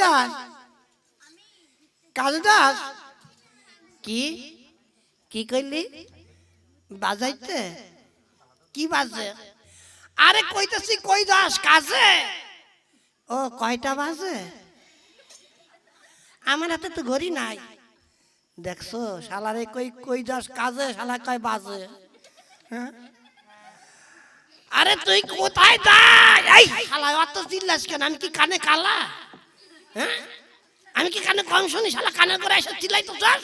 যাস যাস কি? কি কইলি? বাজাইতে? কি বাজে? আরে কই যাস কাজে? ও, কয়টা বাজে? আমার হাতে তো ঘড়ি নাই। দেখছ, শালারে কই কই যাস কাজে, শালা কয় বাজে? হ্যাঁ? আরে তুই কোথায় যাই এই, শালা, অত চিল্লাস কেন? আমি কি কানে কালা? হ্যাঁ? আমি কি কানে কম শুনি? শালা কানের করে এসে চিল্লাই তো যাস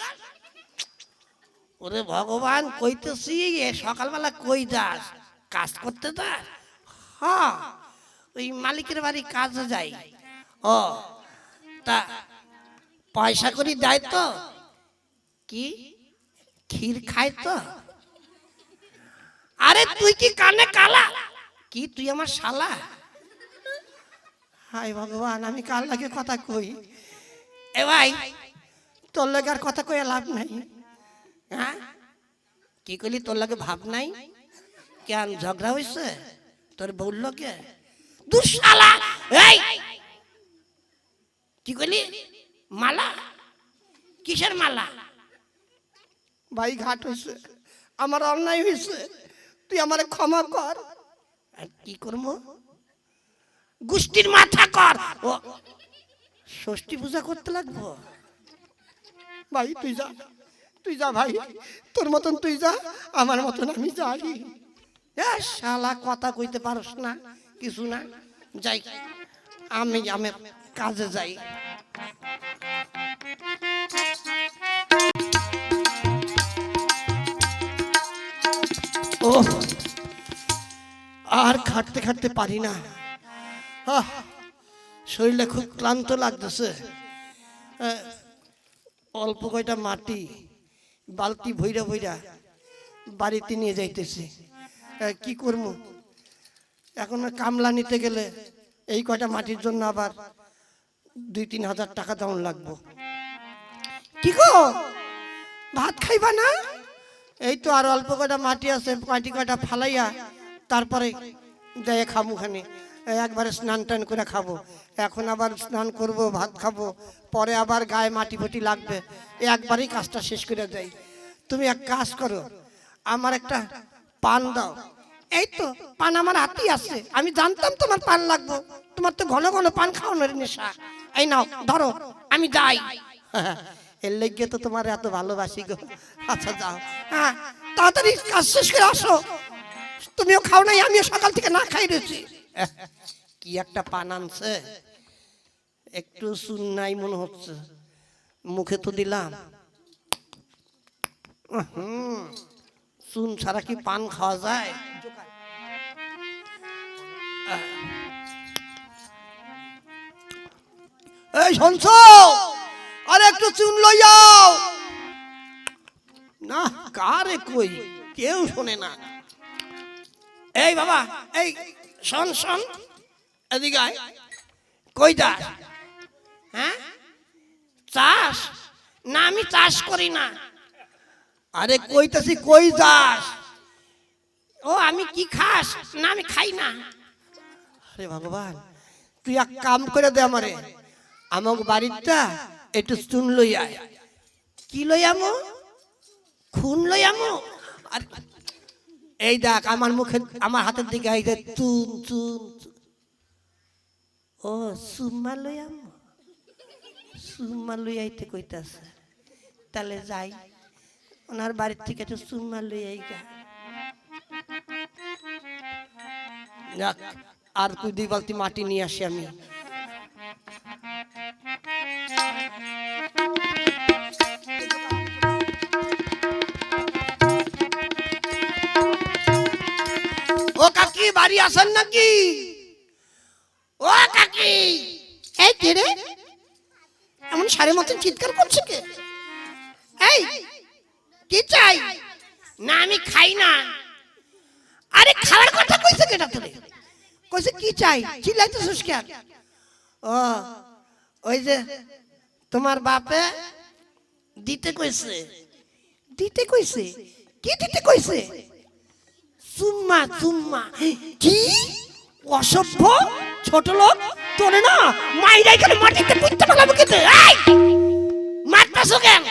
ওরে ভগবান, কইতেছি সকালবেলা কই যাস? কাজ করতে যাস হ্যাঁ ওই মালিকের বাড়ি কাজে যাই। ও, তা পয়সা করি দেয় তো? কি? ক্ষীর খায় তো? আরে তুই কি কানে কালা? কি তুই আমার শালা? হাই ভগবান, আমি কার লাগে কথা কই? এ ভাই, তোর লাগে আর কথা কয়ে লাভ নাই। হ্যাঁ? কি কইলি, তোর লাগে ভাব নাই? কেন ঝগড়া হইছে? তোর বলল কে দুঃশালা! এই! কি কইলি? মালা? কিসের মালা? ভাই, ঘাট হইছে। আমার অন্যায় হইছে। তুই আমারে ক্ষমা কর। আর কি করব? গোষ্ঠীর মাথা কর। ও ষষ্ঠী পূজা করতে লাগবো? ভাই তুই যা তুই যা ভাই তোর মতন তুই যা আমার মতন আমি যাই। শালা কথা কইতে পারস না কিছু না। যাই আমি আমি কাজে যাই। ও আর খাটতে খাটতে পারি না। আহ, শরীরটা খুব ক্লান্ত লাগতেছে। অল্প কয়টা মাটি বালতি ভইরা ভইরা বাড়িতে নিয়ে যাইতেছি। কি করব এখন কামলা নিতে গেলে এই কয়টা মাটির জন্য আবার দুই তিন হাজার টাকা দাম লাগবো। কি গো? ভাত খাইবা না? এই তো আর অল্প কয়টা মাটি আছে মাটি কয়টা ফালাইয়া তারপরে দেয় খামুখানে একবারে স্নান টান করে খাব। এখন আবার স্নান করব, ভাত খাব, পরে আবার গায়ে মাটি ফাটি লাগবে। একবারেই কাজটা শেষ করে দেয় তুমি এক কাজ করো, আমার একটা পান দাও। এই তো, পান আমার হাতেই আছে। আমি জানতাম তোমার পান লাগবো। তোমার তো ঘন ঘন পান খাওয়ানোর নেশা। এই নাও, ধরো, আমি যাই। এর লেগে তো তোমার এত ভালোবাসি গো। আচ্ছা যাও। হ্যাঁ তাড়াতাড়ি কাজ শেষ করে আসো। তুমিও খাও নাই, আমিও সকাল থেকে না খাই রয়েছি। কি একটা পান আনছে? একটু শুন নাই মনে হচ্ছে। মুখে তো দিলাম। হুম চুন ছাড়া কি পান খাওয়া যায়? এই শুনছ? আরে একটু চুন লই যাও না, কারে কই? কেউ শোনে না। এই বাবা, এই শোন শোন। এদিকে। কই হ্যাঁ? চাষ না, আমি চাষ করি না। আরে কইতাছি, কই যাস? ও, আমি কি খাস? না, আমি খাই না। আরে ভগবান, তুই এক কাম করে দে আমারে। আমাক বাড়িটা একটু চুন লই আয়। কি লই আমো? খুন লই আমো? আর এই দেখ, আমার মুখে আমার হাতের দিকে এই যে চুন চুন। ও সুম্মা লই আমো সুম্মা লই আইতে কইতাছে। তাহলে যাই। ওনার বাড়ির থেকে একটু সুম্মা লই আই আর তুই দুই বালতি মাটি নিয়ে আসি আমি। বাড়ি আসেন নাকি? ও কাকি! এই কে রে? এমন সারে মতন চিৎকার করছে কে? এই, কি চাই? না, আমি খাই না। আরে, খাওয়ার কথা কইছে কেটা তোরে কইছে, কি চাই? চিল্লাইতেছিস কেন ও, ওই যে তোমার বাপে দিতে কইছে। দিতে কইছে? কি দিতে কইছে? চুম্মা চুম্মা। কি? অসভ্য? ছোট লোক? তোরে না মাইরা এখানে মাটিতে পুঁততে পারলাম কিন্তু মারতেছো কেন?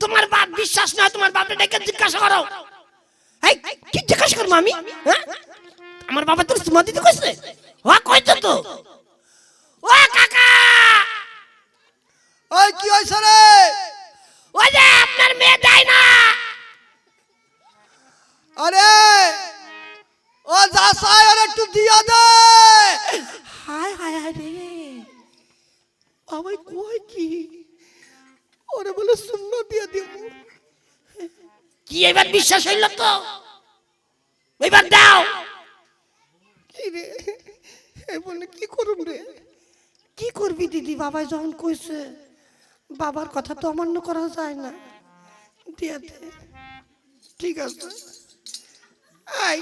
তোমার বাপ বিশ্বাস না, তোমার বাপরে ডেকে জিজ্ঞাসা করো। এই, কি জিজ্ঞাসা করব আমি? হ্যাঁ? আমার বাবা তোর সুমা দিতে কইছে? ও কইছে তো। ও, কাকা ওই কি হয়েছে রে ওই যে আপনার মেয়ে দেয় না আরে ও যা চাই আর একটু দিয়া দে হায় হায় হায় রে আমায় কয় কি ওরে শূন্য দিয়ে দিব কি এবার বিশ্বাস হইল তো? এবার দাও। কি রে? বলে কি করুম রে? কি করবি দিদি? বাবা যখন কইছে বাবার কথা তো অমান্য করা যায় না। দিয়ে ঠিক আছে। আই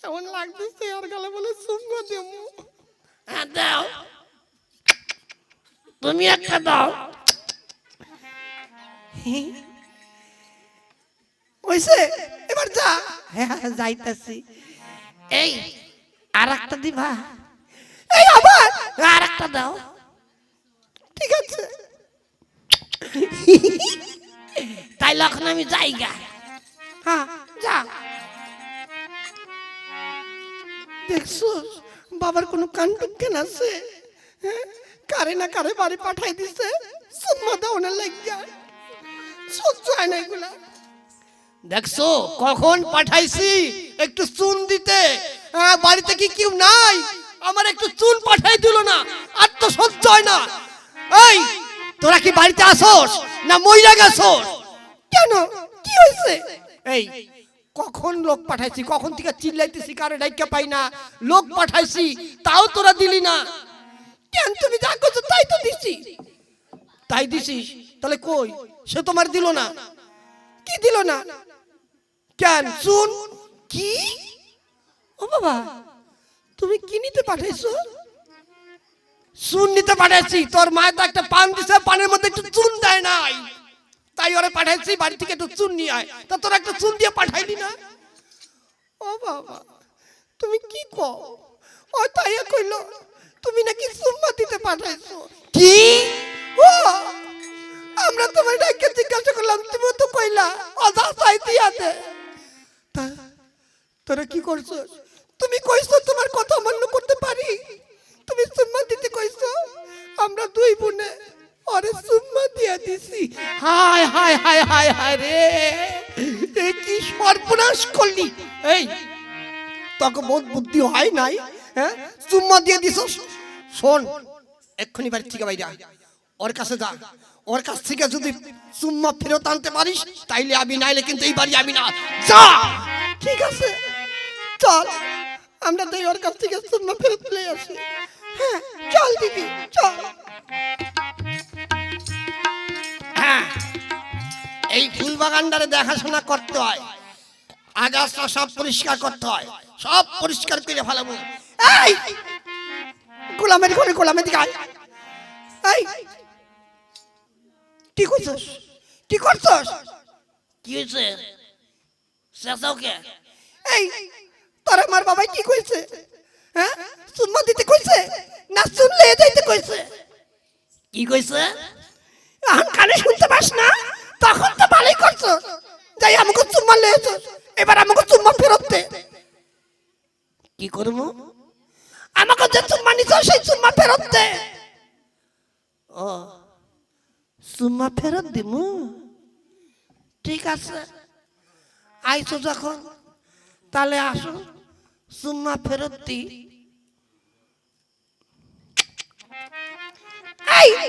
কেমন লাগতেছে? আর গালে বলে সুম্মা দেবো। হ্যাঁ দাও। তুমি একটা দাও। ওইসে এবার যা। হ্যাঁ হ্যাঁ যাইতাছি। এই আর একটা দিবা। এই আবার? আর একটা দাও। ঠিক আছে। তাই লখন আমি যাই গা হ্যাঁ যা। দেখছ বাবার কোনো কেন আছে? হ্যাঁ? কারে না কারে বাড়ি পাঠাই দিছে। সুম্মা দাওনের লাগিয়া। সহ্য হয় না এগুলা। দেখছ, কখন পাঠাইছি? একটু চুন দিতে। বাড়িতে কি কেউ নাই? আমার একটু চুন পাঠাই দিল না। আর তো সহ্য হয় না। এই, তোরা কি বাড়িতে আসোস না মইরা গেছোস? কেন? কি হয়েছে এই, কখন লোক পাঠাইছি? কখন থেকে চিল্লাইতেছি? কারে ডাইকা পাই না? লোক পাঠাইছি, তাও তোরা দিলি না। কেন তুমি যা করছ তাই তো দিচ্ছি তাই দিছিস তাহলে কই? সে তোমার দিল না। কি দিল না? কেন? শুন কি? ও বাবা, তুমি কি নিতে পাঠাইছো? চুন নিতে পাঠাইছি। তোর মায়ের তো একটা পান দিছে, পানের মধ্যে একটু চুন দেয় নাই। তাই ওরে পাঠাইছি, বাড়ি থেকে একটু চুন নিয়ে আয়। তা তোরা একটা চুন দিয়ে পাঠাইলি না? ও বাবা, তুমি কি কও? ও তাই কইলো তুমি নাকি সুম্মা দিতে পাঠাইছো? কি? ও আমরা তোমার ডাকে জিজ্ঞাসা করলাম তুমি তো কইলা অজা চাই দিয়াতে। তা তোরা কি করছ? তুমি কইছো তোমার কথা মান্য করতে পারি? তুমি সুম্মা দিতে কইছো? আমরা দুই বোনে ওরে সুম্মা দিয়া দিছি। হায় হায় হায় হায় হায় রে। এ কি সর্বনাশ করলি? এই তোকে বোধ বুদ্ধি হয় নাই? হ্যাঁ? চুম্মা দিয়ে দিছ শোন, এক্ষুনি বাড়ি থেকে বাইরে। ওর কাছে যা। ওর কাছ থেকে যদি চুম্মা ফেরত আনতে পারিস, তাইলে আমি নাইলে কিন্তু এই বাড়ি আমি না। যা! ঠিক আছে। চল। আমরা তাই ওর কাছ থেকে সুম্মা ফেরত তুলে আসি। হ্যাঁ চল দিদি, চল। হ্যাঁ এই ফুল বাগানটারে দেখাশোনা করতে হয়। আগাছা সব পরিষ্কার করতে হয়। সব পরিষ্কার করে ফেলাবো। এই গোলামের ঘরে গোলামের দিকে আয়। এই কি করছস? কি করছস? কি হয়েছে? কে? এই তোর আমার বাবাই কি কইছে? হ্যাঁ? সুম্মা দিতে কইছে? না শুনলে যাইতে কইছে? কি কইছে? এখন কানে শুনতে পাস না? তখন তো ভালোই করছস যাই আমাকে চুম্মা লেয়েছস এবার আমাকে চুম্মা ফেরত দে। কি করব? আমাকে যে চুম্মা নিছ, সেই চুম্মা ফেরত দে। ও সুম্মা ফেরত দিমু? ঠিক আছে। আইছো যখন, তাহলে আসো সুম্মা ফেরত দি।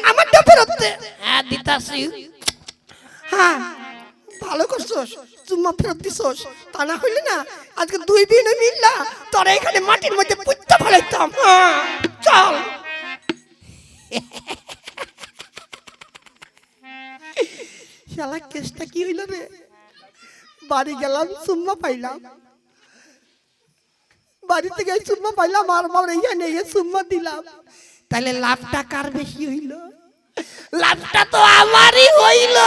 আমারটা ফেরত দে। হ্যাঁ দিতাছি। হ্যাঁ ভালো করছস। চুম্মা ফেরত দিছস? তা না হইলে না, আজকে দুই দিনে মিললা, তোরা এখানে মাটির মধ্যে পুঁততে ফেলাইতাম হ্যাঁ? চল। শালা, কেসটা কি হইল রে? বাড়ি গেলাম, চুম্মা পাইলাম। বাড়ি থেকে চুম্মা পাইলাম, আর বাবার এইখানে চুম্মা দিলাম। তাহলে লাভটা কার বেশি হইল? লাভটা তো আমারই হইল।